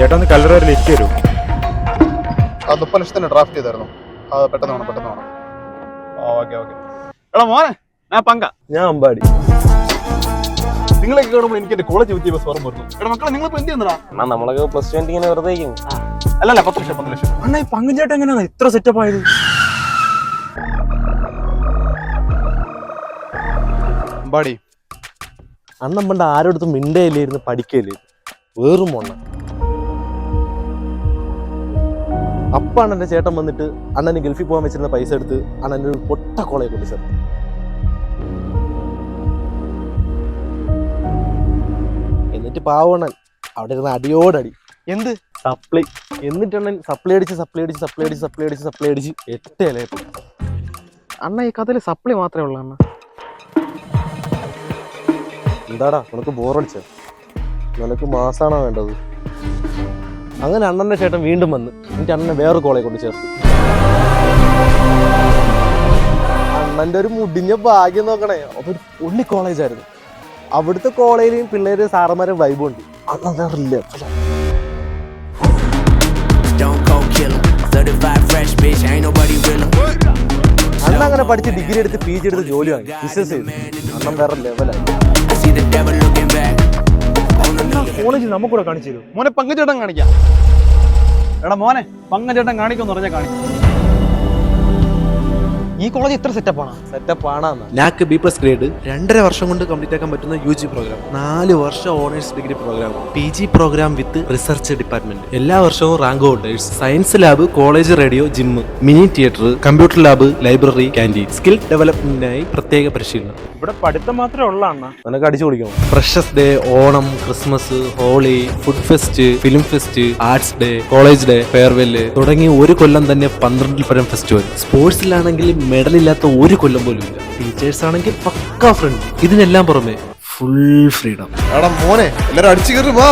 ചേട്ടാ ഒന്ന് കല്ലറ വരെ ലിസ്റ്റ് തരൂ. ആ മുപ്പത് ലക്ഷത്തിന് ഡ്രാഫ്റ്റ് ചെയ്തായിരുന്നു. അത് പെട്ടെന്ന് വേണം പെട്ടെന്ന് വേണം. ഓക്കെ ഓക്കെ എടാ മോനെ ഞാൻ പങ്ക. ഞാൻ അമ്പാടി. നിങ്ങളൊക്കെ കാണുമ്പോൾ എനിക്ക് എന്റെ കോളേജ് വിദ്യാഭ്യാസം ഓർമ്മ വരുന്നു. എടാ മക്കളെ നിങ്ങൾ എന്ത് ചെയ്യുന്നടാ? എന്നാ നമ്മളൊക്കെ പ്ലസ് ടു ഇങ്ങനെ വെറുതെ അല്ല അല്ലല്ല പത്ത് ലക്ഷം പത്ത് ലക്ഷം. അണ്ണാ ഈ പങ്കും ചേട്ടൻ എങ്ങനെയാണ് ഇത്ര സെറ്റപ്പ് ആയത്? അമ്പാടി. അന്ന് നമ്മളുടെ ആരോടത്തും മിണ്ടയില്ലായിരുന്നു പഠിക്കയില്ലായിരുന്നു വേറും മൊണ്ണ അപ്പാണ് എന്റെ ചേട്ടൻ വന്നിട്ട് അണ്ണന് ഗൾഫിൽ പോകാൻ വെച്ചിരുന്ന പൈസ എടുത്ത് അണ്ണന്റെ ഒരു പൊട്ട കോളയെ കൊണ്ട് ചേർത്ത് എന്നിട്ട് പാവണ്ണൻ അവിടെ ഇരുന്ന് അടിയോടടി. എന്ത്? സപ്ലൈ. എന്നിട്ടണ്ണൻ സപ്ലൈ അടിച്ച് സപ്ലൈ അടിച്ച് സപ്ലൈ അടിച്ച് സപ്ലൈ അടിച്ച് സപ്ലൈ അടിച്ച് എട്ട് ഇലയപ്പോൾ അണ്ണ ഈ കഥയിൽ സപ്ലൈ മാത്രമേ ഉള്ളൂ അണ്ണ. എന്താടാ നിനക്ക് ബോറടിച്ച നിനക്ക് മാസാണോ വേണ്ടത്? അങ്ങനെ അണ്ണന്റെ ചേട്ടൻ വീണ്ടും വന്ന് എനിക്ക് അണ്ണനെ വേറൊരു കോളേജ് കൊണ്ട് ചേർത്തു. അണ്ണന്റെ ഒരു മുടിഞ്ഞ ഭാഗ്യം നോക്കണേ. അതൊരു ഉണ്ണി കോളേജായിരുന്നു അവിടുത്തെ കോളേജിലെയും പിള്ളേര് സാറന്മാരെ വൈബ് ഉണ്ട്. അണ്ണൻ വേറില്ല. അണ്ണൻ അങ്ങനെ പഠിച്ച് ഡിഗ്രി എടുത്ത് പി ജി എടുത്ത് ജോലി വാങ്ങി. ബിസിനസ് ചെയ്തു. അണ്ണൻ വേറെ ലെവലായി കോളേജിൽ നമുക്കൂടെ കാണിച്ചു തരൂ. മോനെ പങ്കച്ചേട്ടൻ കാണിക്കാം. എടാ മോനെ പങ്കച്ചേട്ടൻ കാണിക്കുമെന്ന് പറഞ്ഞാൽ കാണിക്കും. ഈ കോളേജ് ഇത്ര സെറ്റപ്പാണ് സെറ്റപ്പ് ആണെന്ന്. നാക്ക് ബി പ്ലസ് ഗ്രേഡ് രണ്ടര വർഷം കൊണ്ട് കംപ്ലീറ്റ് ആക്കാൻ പറ്റുന്ന യു ജി പ്രോഗ്രാം നാല് വർഷം honours degree program P G program with research department എല്ലാ വർഷവും rank holders science lab college radio gym mini theatre computer lab library canteen skill ഡെവലപ്മെന്റിനായി പ്രത്യേക പരിശീലനം. ഇവിടെ പഠിത്തം മാത്രമേ ഉള്ള അണ്ണ. നിനക്ക് അടിച്ചു കുടിക്കണം freshers day Onam Christmas Holi food fest film fest arts day college day farewell തുടങ്ങി ഒരു കൊല്ലം തന്നെ പന്ത്രണ്ടിൽ പരം ഫെസ്റ്റിവൽ സ്പോർട്സിലാണെങ്കിൽ മെഡൽ ഇല്ലാത്ത ഒരു കൊല്ലം പോലും ഇല്ല. ടീച്ചേഴ്സ് ആണെങ്കിൽ പക്കാ ഫ്രണ്ട് ഇതിനെല്ലാം പുറമെ ഫുൾ ഫ്രീഡം എടാ മോനെ എല്ലാരും അടിച്ചു വാ.